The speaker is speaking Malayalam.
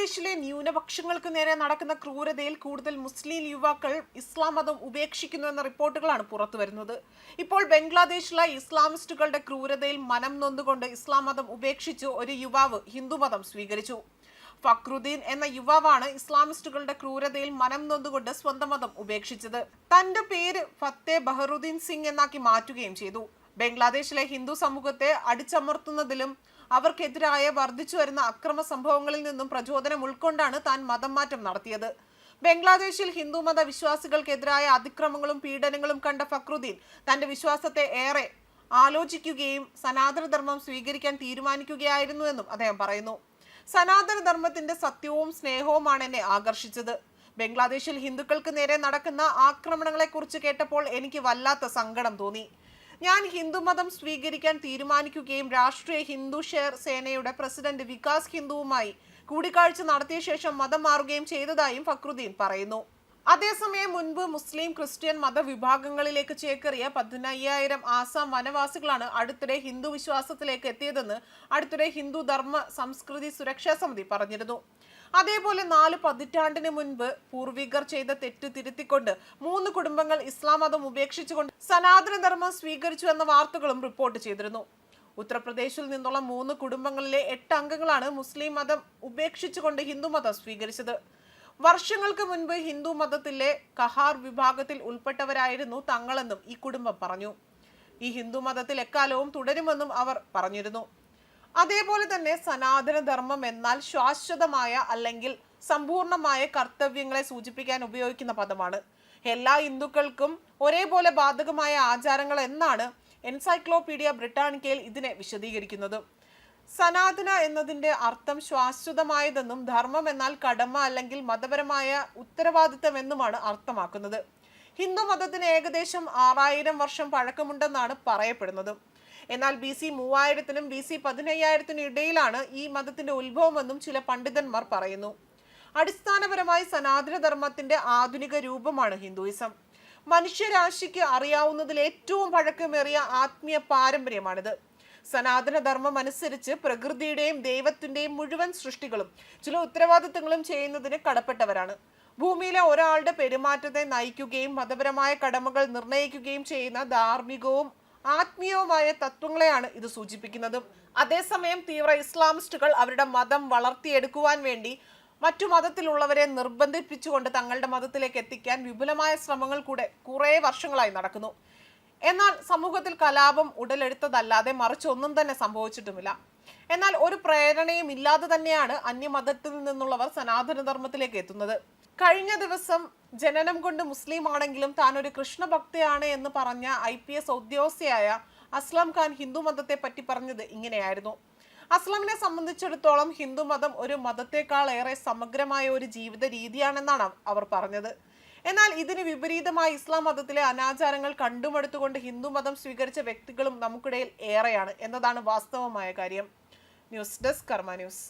ബംഗ്ലാദേശിലെ ന്യൂനപക്ഷങ്ങൾക്ക് നേരെ നടക്കുന്ന ക്രൂരതയിൽ കൂടുതൽ മുസ്ലിം യുവാക്കൾ ഇസ്ലാം മതം ഉപേക്ഷിക്കുന്നു എന്ന റിപ്പോർട്ടുകളാണ് പുറത്തുവരുന്നത് ഇപ്പോൾ ബംഗ്ലാദേശിലെ ഇസ്ലാമിസ്റ്റുകളുടെ ക്രൂരതയിൽ മനം നൊന്നുകൊണ്ട് ഇസ്ലാം മതം ഉപേക്ഷിച്ചു ഒരു യുവാവ് ഹിന്ദുമതം സ്വീകരിച്ചു. ഫക്രുദ്ദീൻ എന്ന യുവാവാണ് ഇസ്ലാമിസ്റ്റുകളുടെ ക്രൂരതയിൽ മനം നൊന്നുകൊണ്ട് സ്വന്തം മതം ഉപേക്ഷിച്ചത്. തന്റെ പേര് ഫത്തേ ബഹറുദ്ദീൻ സിംഗ് എന്നാക്കി മാറ്റുകയും ചെയ്തു. ബംഗ്ലാദേശിലെ ഹിന്ദു സമൂഹത്തെ അടിച്ചമർത്തുന്നതിലും അവർക്കെതിരായ വർദ്ധിച്ചു വരുന്ന അക്രമ സംഭവങ്ങളിൽ നിന്നും പ്രചോദനം ഉൾക്കൊണ്ടാണ് താൻ മതം മാറ്റം നടത്തിയത്. ബംഗ്ലാദേശിൽ ഹിന്ദുമത വിശ്വാസികൾക്കെതിരായ അതിക്രമങ്ങളും പീഡനങ്ങളും കണ്ട ഫക്രുദ്ദീൻ തന്റെ വിശ്വാസത്തെ ഏറെ ആലോചിക്കുകയും സനാതനധർമ്മം സ്വീകരിക്കാൻ തീരുമാനിക്കുകയായിരുന്നുവെന്നും അദ്ദേഹം പറയുന്നു. സനാതനധർമ്മത്തിന്റെ സത്യവും സ്നേഹവുമാണ് എന്നെ ആകർഷിച്ചത്. ബംഗ്ലാദേശിൽ ഹിന്ദുക്കൾക്ക് നേരെ നടക്കുന്ന ആക്രമണങ്ങളെക്കുറിച്ച് കേട്ടപ്പോൾ എനിക്ക് വല്ലാത്ത സങ്കടം തോന്നി. ഞാൻ ഹിന്ദുമതം സ്വീകരിക്കാൻ തീരുമാനിക്കുകയും രാഷ്ട്രീയ ഹിന്ദു ഷെയർ സേനയുടെ പ്രസിഡന്റ് വികാസ് ഹിന്ദുവുമായി കൂടിക്കാഴ്ച നടത്തിയ ശേഷം മതം മാറുകയും ചെയ്തതായും ഫക്രുദ്ദീൻ പറയുന്നു. അതേസമയം മുൻപ് മുസ്ലിം ക്രിസ്ത്യൻ മതവിഭാഗങ്ങളിലേക്ക് ചേക്കേറിയ പതിനയ്യായിരം ആസാം വനവാസികളാണ് അടുത്തിടെ ഹിന്ദു വിശ്വാസത്തിലേക്ക് എത്തിയതെന്ന് അടുത്തിടെ ഹിന്ദു ധർമ്മ സംസ്കൃതി സുരക്ഷാ സമിതി പറഞ്ഞിരുന്നു. അതേപോലെ നാല് പതിറ്റാണ്ടിന് മുൻപ് പൂർവികർ ചെയ്ത തെറ്റ് തിരുത്തിക്കൊണ്ട് മൂന്ന് കുടുംബങ്ങൾ ഇസ്ലാം മതം ഉപേക്ഷിച്ചുകൊണ്ട് സനാതനധർമ്മം സ്വീകരിച്ചു എന്ന വാർത്തകളും റിപ്പോർട്ട് ചെയ്തിരുന്നു. ഉത്തർപ്രദേശിൽ നിന്നുള്ള മൂന്ന് കുടുംബങ്ങളിലെ എട്ട് അംഗങ്ങളാണ് മുസ്ലിം മതം ഉപേക്ഷിച്ചുകൊണ്ട് ഹിന്ദുമതം സ്വീകരിച്ചത്. വർഷങ്ങൾക്ക് മുൻപ് ഹിന്ദു മതത്തിലെ കഹാർ വിഭാഗത്തിൽ ഉൾപ്പെട്ടവരായിരുന്നു തങ്ങളെന്നും ഈ കുടുംബം പറഞ്ഞു. ഈ ഹിന്ദു മതത്തിൽ എക്കാലവും തുടരുമെന്നും അവർ പറഞ്ഞിരുന്നു. അതേപോലെ തന്നെ സനാതനധർമ്മം എന്നാൽ ശാശ്വതമായ അല്ലെങ്കിൽ സമ്പൂർണമായ കർത്തവ്യങ്ങളെ സൂചിപ്പിക്കാൻ ഉപയോഗിക്കുന്ന പദമാണ്. എല്ലാ ഹിന്ദുക്കൾക്കും ഒരേപോലെ ബാധകമായ ആചാരങ്ങൾ എന്നാണ് എൻസൈക്ലോപീഡിയ ബ്രിട്ടാനിക്കയിൽ ഇതിനെ വിശദീകരിക്കുന്നത്. സനാതന എന്നതിന്റെ അർത്ഥം ശാശ്വതമായതെന്നും ധർമ്മം എന്നാൽ കടമ അല്ലെങ്കിൽ മതപരമായ ഉത്തരവാദിത്തം എന്നുമാണ് അർത്ഥമാക്കുന്നത്. ഹിന്ദു മതത്തിന് ഏകദേശം ആറായിരം വർഷം പഴക്കമുണ്ടെന്നാണ് പറയപ്പെടുന്നത്. എന്നാൽ ബി സി മൂവായിരത്തിനും ബി സി പതിനയ്യായിരത്തിനും ഇടയിലാണ് ഈ മതത്തിന്റെ ഉത്ഭവമെന്നും ചില പണ്ഡിതന്മാർ പറയുന്നു. അടിസ്ഥാനപരമായി സനാതനധർമ്മത്തിന്റെ ആധുനിക രൂപമാണ് ഹിന്ദുയിസം. മനുഷ്യരാശിക്ക് അറിയാവുന്നതിൽ ഏറ്റവും പഴക്കമേറിയ ആത്മീയ പാരമ്പര്യമാണിത്. സനാതനധർമ്മം അനുസരിച്ച് പ്രകൃതിയുടെയും ദൈവത്തിന്റെയും മുഴുവൻ സൃഷ്ടികളും ചില ഉത്തരവാദിത്തങ്ങളും ചെയ്യുന്നതിന് കടപ്പെട്ടവരാണ്. ഭൂമിയിലെ ഒരാളുടെ പെരുമാറ്റത്തെ നയിക്കുകയും മതപരമായ കടമകൾ നിർണയിക്കുകയും ചെയ്യുന്ന ധാർമ്മികവും ആത്മീയവുമായ തത്വങ്ങളെയാണ് ഇത് സൂചിപ്പിക്കുന്നത്. അതേസമയം തീവ്ര ഇസ്ലാമിസ്റ്റുകൾ അവരുടെ മതം വളർത്തിയെടുക്കുവാൻ വേണ്ടി മറ്റു മതത്തിലുള്ളവരെ നിർബന്ധിപ്പിച്ചുകൊണ്ട് തങ്ങളുടെ മതത്തിലേക്ക് എത്തിക്കാൻ വിപുലമായ ശ്രമങ്ങൾ കൂടെ കുറേ വർഷങ്ങളായി നടക്കുന്നു. എന്നാൽ സമൂഹത്തിൽ കലാപം ഉടലെടുത്തതല്ലാതെ മറിച്ച് ഒന്നും തന്നെ സംഭവിച്ചിട്ടുമില്ല. എന്നാൽ ഒരു പ്രേരണയും ഇല്ലാതെ തന്നെയാണ് അന്യമതത്തിൽ നിന്നുള്ളവർ സനാതനധർമ്മത്തിലേക്ക് എത്തുന്നത്. കഴിഞ്ഞ ദിവസം ജനനം കൊണ്ട് മുസ്ലിം ആണെങ്കിലും താൻ ഒരു കൃഷ്ണഭക്തയാണ് എന്ന് പറഞ്ഞ ഐ പി എസ് ഉദ്യോഗസ്ഥയായ അസ്ലാം ഖാൻ ഹിന്ദു മതത്തെ പറ്റി പറഞ്ഞത് ഇങ്ങനെയായിരുന്നു. അസ്ലാമിനെ സംബന്ധിച്ചിടത്തോളം ഹിന്ദു മതം ഒരു മതത്തെക്കാൾ ഏറെ സമഗ്രമായ ഒരു ജീവിത രീതിയാണെന്നാണ് അവർ പറഞ്ഞത്. എന്നാൽ ഇതിന് വിപരീതമായി ഇസ്ലാം മതത്തിലെ അനാചാരങ്ങൾ കണ്ടുമടുത്തുകൊണ്ട് ഹിന്ദു മതം സ്വീകരിച്ച വ്യക്തികളും നമുക്കിടയിൽ ഏറെയാണ് എന്നതാണ് വാസ്തവമായ കാര്യം. News desk Karma news.